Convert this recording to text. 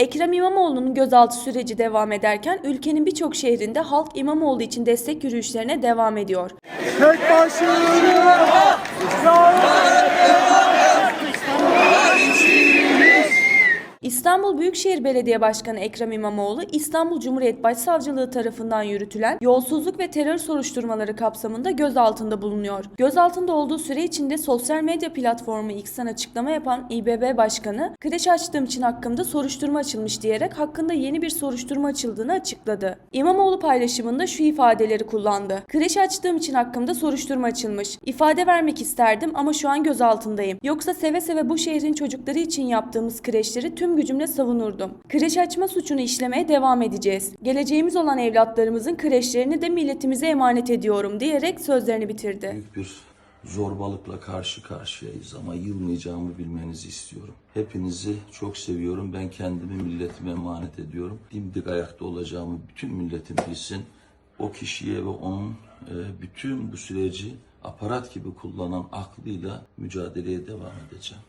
Ekrem İmamoğlu'nun gözaltı süreci devam ederken ülkenin birçok şehrinde halk İmamoğlu için destek yürüyüşlerine devam ediyor. Tek başına İstanbul Büyükşehir Belediye Başkanı Ekrem İmamoğlu, İstanbul Cumhuriyet Başsavcılığı tarafından yürütülen yolsuzluk ve terör soruşturmaları kapsamında gözaltında bulunuyor. Gözaltında olduğu süre içinde sosyal medya platformu X'ten açıklama yapan İBB Başkanı, kreş açtığım için hakkımda soruşturma açılmış diyerek hakkında yeni bir soruşturma açıldığını açıkladı. İmamoğlu paylaşımında şu ifadeleri kullandı. Kreş açtığım için hakkımda soruşturma açılmış. İfade vermek isterdim ama şu an gözaltındayım. Yoksa seve seve bu şehrin çocukları için yaptığımız kreşleri tüm gücümle savunurdum. Kreş açma suçunu işlemeye devam edeceğiz. Geleceğimiz olan evlatlarımızın kreşlerini de milletimize emanet ediyorum diyerek sözlerini bitirdi. büyük bir zorbalıkla karşı karşıyayız ama yılmayacağımı bilmenizi istiyorum. Hepinizi çok seviyorum. Ben kendimi milletime emanet ediyorum. Dimdik ayakta olacağımı bütün milletim bilsin. O kişiye ve onun e, bütün bu süreci aparat gibi kullanan aklıyla mücadeleye devam edeceğim.